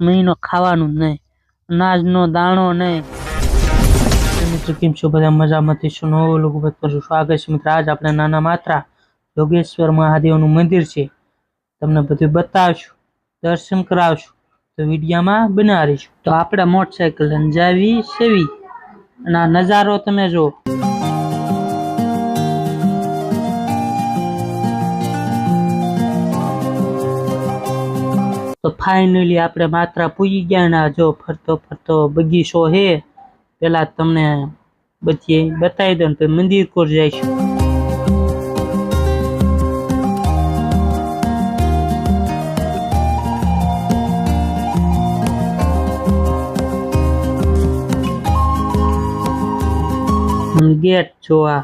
મહિનો ખાવાનું જ નહીં, અનાજનો દાણો નહીં. મિત્રો, કેમ છો? બધા મજામાંથી શું નવો લોકો કરું સ્વાગત છે. મિત્ર, આજ આપણે નાના માત્રા યોગેશ્વર મહાદેવનું મંદિર છે. તમને બધું બતાવશું, દર્શન કરાવશું, તો વિડીયામાં બના રહીશું તો આપણે મોટરસાયકલ લઈને જાવી, સેવી. અને આ નજારો તમે જો તો ફાઇનલી આપણે માત્રા પૂજી ગયા ના જો ફરતો ફરતો બગીચો હે, પેલા તમને બધી બતાવી દઉં તો મંદિર કોર જઈશું. ગેટ જોવા.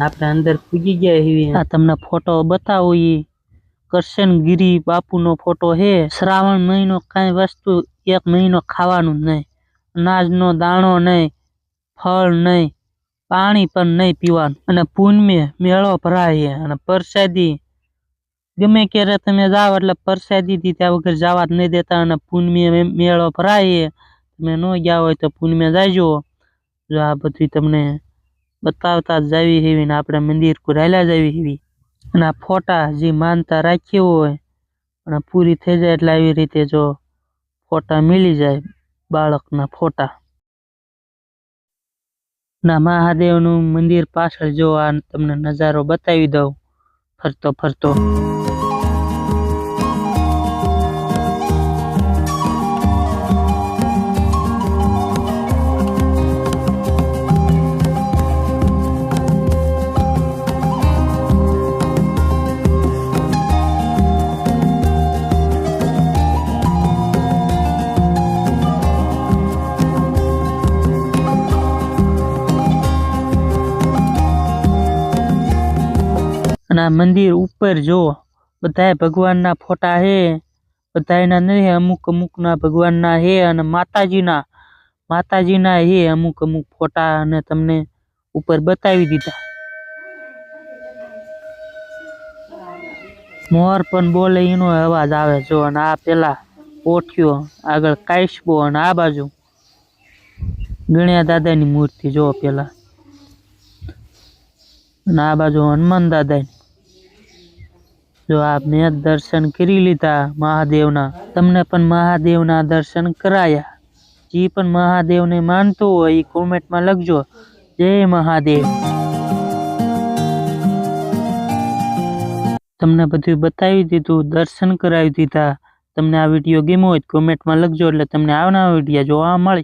આપણે અંદર પૂજી ગયા એવી આ તમને ફોટો બતાવું ઈ. કરશનગીરી બાપુનો ફોટો હે. શ્રાવણ મહિનો કાંઈ વસ્તુ એક મહિનો ખાવાનું નહીં. અનાજનો દાણો નહીં, ફળ નહીં, પાણી પણ નહીં પીવાનું. અને પૂનમે મેળો ભરાય અને પરસાદી, ગમે ક્યારે તમે જાઓ એટલે પ્રસાદી દીધા વગર જવા જ નહીં દેતા. અને પૂનમે મેળો ભરાય તમે ન ગયા હોય તો પૂનમે જાજો. જો આ બધું તમને બતાવતા જ જાવી હેવી ને આપણે મંદિર કુરાયલા જાવી હેવી અને આ ફોટા જે માનતા રાખી હોય અને પૂરી થઈ જાય એટલે આવી રીતે જો ફોટા મિલી જાય, બાળકના ફોટા. ના, મહાદેવનું મંદિર પાછળ જો આ તમને નજારો બતાવી દઉં, ફરતો ફરતો. અને મંદિર ઉપર જો બધાય ભગવાનના ફોટા હે, બધાયના નહીં અમુક અમુકના ભગવાનના હે અને માતાજીના માતાજીના હે અમુક અમુક ફોટા અને તમને ઉપર બતાવી દીધા. મોર પણ બોલે એનો અવાજ આવે જો અને આ પેલા પોઠિયો આગળ કાઈશબો અને આ બાજુ. ગણ્યા દાદાની મૂર્તિ જો પેલા. અને આ બાજુ હનુમાન દાદાની. જો આપ મેં દર્શન કરી લીધા મહાદેવના, તમને પણ મહાદેવના દર્શન કરાયા. જે પણ મહાદેવને માનતો હોય એ કોમેન્ટમાં લખજો. જય મહાદેવ. તમને બધું બતાવી દીધું, દર્શન કરાવી દીધા. તમને આ વીડિયો ગમ્યો હોય કોમેન્ટમાં લખજો, એટલે તમને આવનારા વીડિયો જોવા મળે.